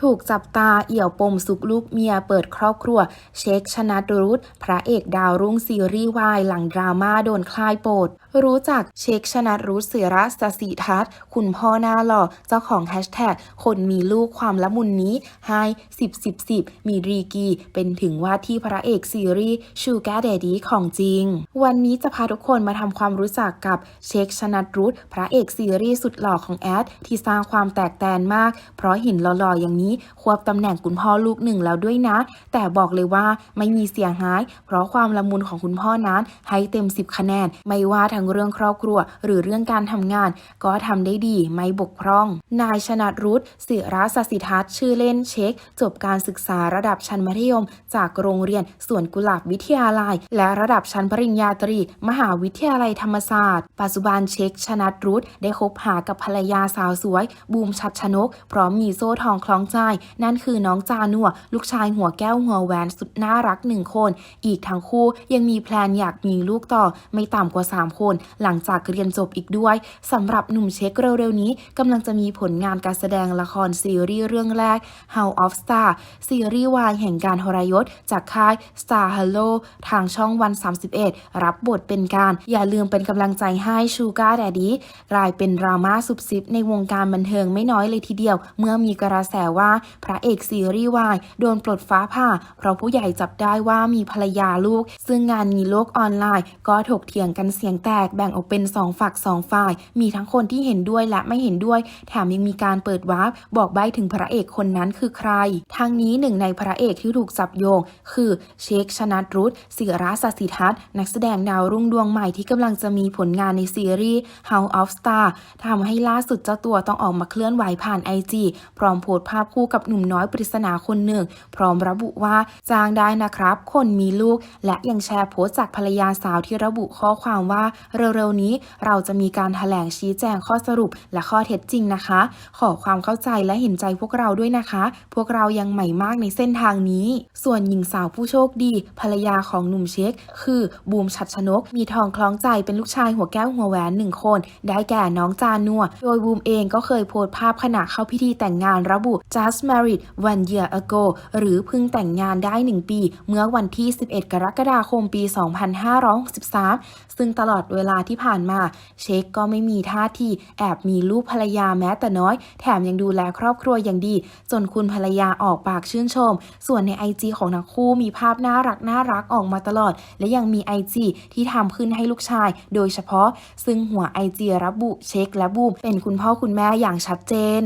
ถูกจับตาเอี่ยวปมสุกลูกเมียเปิดครอบครัว เช็คชนะรุตพระเอกดาวรุ่งซีรีส์วายหลังดราม่าโดนคลายโปด รู้จักเช็คชนะรุตเสียรัสสีทัศน์คุณพ่อหน้าหล่อเจ้าของแฮชแท็กคนมีลูกความละมุนนี้ให้10 10 10มีรีกี เป็นถึงว่าที่พระเอกซีรีส์ชูการ์เดดี้ของจริง วันนี้จะพาทุกคนมาทำความรู้จักกับเช็คชนะรุตพระเอกซีรีส์สุดหล่อของแอด ที่สร้างความแตกแตนมาก เพราะห็นหล่อๆอย่างนี้ควบตำแหน่งคุณพ่อลูกหนึ่งแล้วด้วยนะ แต่บอกเลยว่าไม่มีเสียหาย เพราะความละมุนของคุณพ่อนั้นให้เต็ม 10 คะแนนไม่ว่าทั้งเรื่องครอบครัว หรือเรื่องการทำงาน ก็ทำได้ดีไม่บกพร่อง นายชนะรุตศิระสสิทัศน์ชื่อเล่นเช็ค จบการศึกษาระดับชั้นมัธยม จากโรงเรียนสวนกุหลาบวิทยาลัย และระดับชั้นปริญญาตรี มหาวิทยาลัยธรรมศาสตร์ ปัจจุบันเช็คชนะรุตได้คบหากับภรรยาสาวสวย บูมชัดชนก พร้อมมีโซ่ทองคล้องใจ นั่นคือน้องจานัวลูกชายหัวแก้วหัวแหวนสุดน่ารักหนึ่งคน อีกทั้งคู่ยังมีแพลนอยากมีลูกต่อไม่ต่ำกว่า 3 คนหลังจากเรียนจบอีกด้วยสำหรับหนุ่มเช็คเร็วๆนี้กำลังจะมีผลงานการแสดงละครซีรีส์เรื่องแรก House of Star ซีรีส์วายแห่งการทรยศ จากค่าย Star Hello ทางช่องวัน 31 รับบทเป็นการ อย่าลืมเป็นกำลังใจให้ชูการ์แดดี้กลายเป็นดราม่าสุบซิบในวงการบันเทิงไม่น้อยเลยทีเดียว เมื่อมีกระแสว่าพระเอกซีรีส์วายโดนปลดฟ้าผ่า เพราะผู้ใหญ่จับได้ว่ามีภรรยาลูก ซึ่งงานมีโลกออนไลน์ ก็ถกเถียงกันเสียงแตกแบ่งออกเป็นสองฝักสองฝ่าย มีทั้งคนที่เห็นด้วยและไม่เห็นด้วย แถมยังมีการเปิดวาร์ปบอกใบถึงพระเอกคนนั้นคือใคร ทางนี้หนึ่งในพระเอกที่ถูกจับโยง คือเชคชนัทรุตศิระสสิทัศน์นักแสดงดาวรุ่งดวงใหม่ที่กำลังจะมีผลงานในซีรีส์ House of Star ทำให้ล่าสุดเจ้าตัวต้องออกมาเคลื่อนไหวผ่าน IG พร้อมโพสภาพคู่กับหนุ่มน้อยปริศนาคนหนึ่ง พร้อมระบุว่าจ้างได้นะครับ คนมีลูก และยังแชร์โพสต์จากภรรยาสาวที่ระบุข้อความว่าเร็วๆนี้เราจะมีการถแถลงชี้แจงข้อสรุปและข้อเท็จจริงนะคะ ขอความเข้าใจและเห็นใจพวกเราด้วยนะคะ พวกเรายังใหม่มากในเส้นทางนี้ ส่วนหญิงสาวผู้โชคดี ภรรยาของหนุ่มเช็ค คือบูมชัดชนก มีทองคล้องใจเป็นลูกชายหัวแก้วหัวแหวนหนึ่งคน ได้แก่น้องจานัว โดยบูมเองก็เคยโพสต์ภาพขณะเข้าพิธีแต่งงานระบุ just married one year ago หรือเพิ่งแต่งงานได้ 1 ปี เมื่อวันที่ 11 กรกฎาคมปี 2563 ซึ่งตลอดเวลาที่ผ่านมา เช็คก็ไม่มีท่าทีแอบมีลูกภรรยาแม้แต่น้อย แถมยังดูแลครอบครัวอย่างดี จนคุณภรรยาออกปากชื่นชม ส่วนใน IG ของทั้งคู่มีภาพน่ารักน่ารักออกมาตลอด และยังมี IG ที่ทำขึ้นให้ลูกชาย โดยเฉพาะ ซึ่งหัว IG ระบุเช็คและบูมเป็นคุณพ่อคุณแม่อย่างชัดเจน